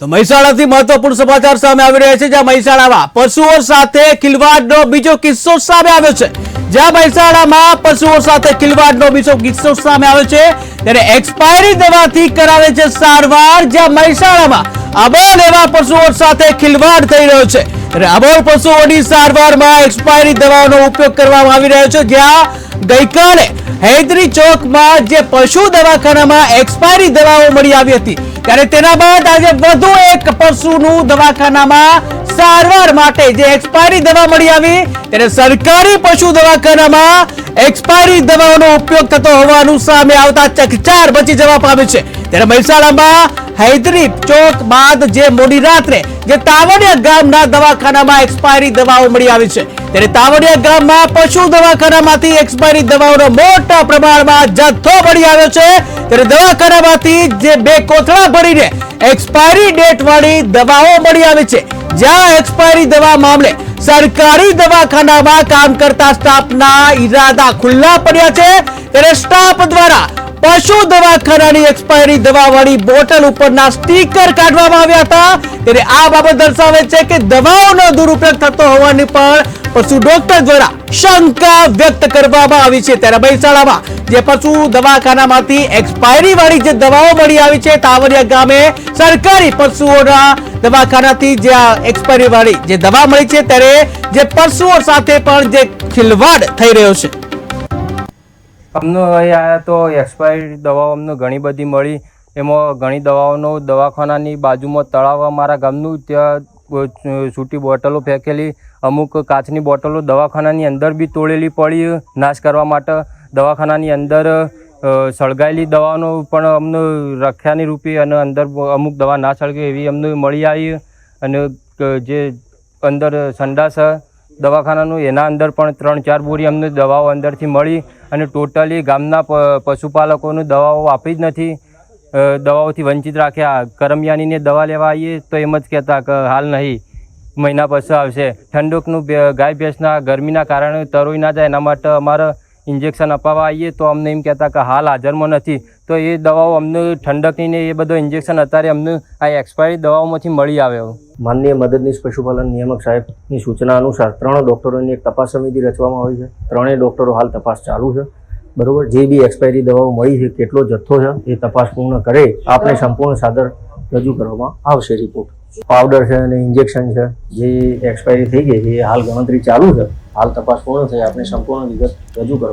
તો મહેસાણાથી મહત્વપૂર્ણ સમાચાર સામે આવી રહ્યા છે. જ્યાં મહેસાણામાં પશુઓ સાથે ખિલવાડનો બીજો કિસ્સો સામે આવ્યો છે. જ્યાં મહેસાણામાં પશુઓ સાથે ખિલવાડનો બીજો કિસ્સો સામે આવ્યો છે. ત્યારે એક્સપાયરી દવાથી કરાવે છે સારવાર. જ્યાં મહેસાણામાં અબોલ એવા પશુઓ સાથે ખિલવાડ થઈ રહ્યો છે. ત્યારે અબોલ પશુઓની સારવારમાં એક્સપાયરી દવાઓનો ઉપયોગ કરવામાં આવી રહ્યો છે. જ્યાં ગઈકાલે હૈદરી ચોકમાં જે પશુ દવાખાનામાં એક્સપાયરી દવાઓ મળી આવી હતી ત્યારે તેના બાદ આજે વધુ એક પશુનું દવાખાનામાં સારવાર માટે જે એક્સપાયરી દવા મળી આવી, ત્યારે સરકારી પશુ દવાખાનામાં એક્સપાયરી દવાઓનો ઉપયોગ થતો હોવાનું સામે આવતા ચકચાર બચી જવા પામે છે. ત્યારે મહેસાણામાં હૈદરી ચોક બાદ જે મોડી રાત્રે જે તાવડિયા ગામના દવાખાનામાં એક્સપાયરી દવાઓ મળી આવી છે. ત્યારે તાવડિયા ગામમાં પશુ દવાખાનામાંથી એક્સપાયરી દવાઓનો મોટા પ્રમાણમાં જથ્થો મળી આવ્યો છે. ત્યારે દવાખાનામાંથી જે બે કોથળા ભરીને એક્સપાયરી ડેટ વાળી દવાઓ મળી આવી છે. જ્યાં એક્સપાયરી દવા મામલે સરકારી દવાખાનામાં કામ કરતા સ્ટાફના ઈરાદા ખુલ્લા પડ્યા છે. ત્યારે સ્ટાફ દ્વારા પશુ દવાખાનાની એક્સપાયરી દવાવાળી બોટલ ઉપરના સ્ટીકર કાઢવામાં આવ્યા હતા. ત્યારે આ બાબત દર્શાવે છે કે દવાઓનો દુરુપયોગ થતો હોવાની પણ પશુ ડોક્ટર દ્વારા શંકા વ્યક્ત કરવામાં આવી છે. ત્યારે મહેસાણામાં જે પશુ દવાખાનામાંથી એક્સપાયરી વાળી જે દવાઓ મળી આવી છે, તાવરિયા ગામે સરકારી પશુઓના દવાખાનાથી જે આ એક્સપાયરી વાળી જે દવા મળી છે, ત્યારે જે પશુઓ સાથે પણ જે ખિલવાડ થઈ રહ્યો છે. અમને અહીં આવ્યા તો એક્સપાયરી દવાઓ અમને ઘણી બધી મળી. એમાં ઘણી દવાઓનો દવાખાનાની બાજુમાં તળાવ અમારા ગામનું, ત્યાં છૂટી બોટલો ફેંકેલી, અમુક કાચની બોટલો દવાખાનાની અંદર બી તોડેલી પડી, નાશ કરવા માટે દવાખાનાની અંદર સળગાયેલી દવાનો પણ અમને રખ્યાની રૂપી અને અંદર અમુક દવા ના સળગે એવી અમને મળી આવી. અને જે અંદર સંડાસ દવાખાનાનું એના અંદર પણ ત્રણ ચાર બોરી અમને દવાઓ અંદરથી મળી અને ટોટલી ગામના પશુપાલકોને દવાઓ આપી જ નથી. દવાઓથી વંચિત રાખ્યા કરમિયાનીને દવા લેવા આવીએ તો એમ જ કહેતા કે હાલ નહીં, મહિના પછી આવશે. ઠંડકનું ગાય ભેંસના ગરમીના કારણે તરોઈ ના જાય. એના માટે અમારે ઇન્જેક્શન અપાવવા આવીએ તો અમને એમ કહેતા કે હાલ હાજરમાં નથી. તો એ દવાઓ અમને ઠંડકની ને એ બધો ઇન્જેક્શન અત્યારે અમને આ એક્સપાયરી દવાઓમાંથી મળી આવે માનનીય મદદનીશ પશુપાલન નિયામક સાહેબની સૂચના અનુસાર ત્રણ ડૉક્ટરોની એક તપાસ સમિતિ રચવામાં આવી છે. ત્રણેય ડૉક્ટરો હાલ તપાસ ચાલુ છે. બરોબર? જે બી એક્સપાયરી દવાઓ મળી છે, કેટલો જથ્થો છે, એ તપાસ પૂર્ણ કરે આપણે સંપૂર્ણ સાદર રજૂ કરવામાં આવશે રિપોર્ટ પાવડર છે અને ઇન્જેક્શન છે, જે એક્સપાયરી થઈ ગઈ છે, એ હાલ ગણતરી ચાલુ છે. હાલ તપાસ પૂર્ણ થઈ આપણે સંપૂર્ણ વિગત રજૂ કરવા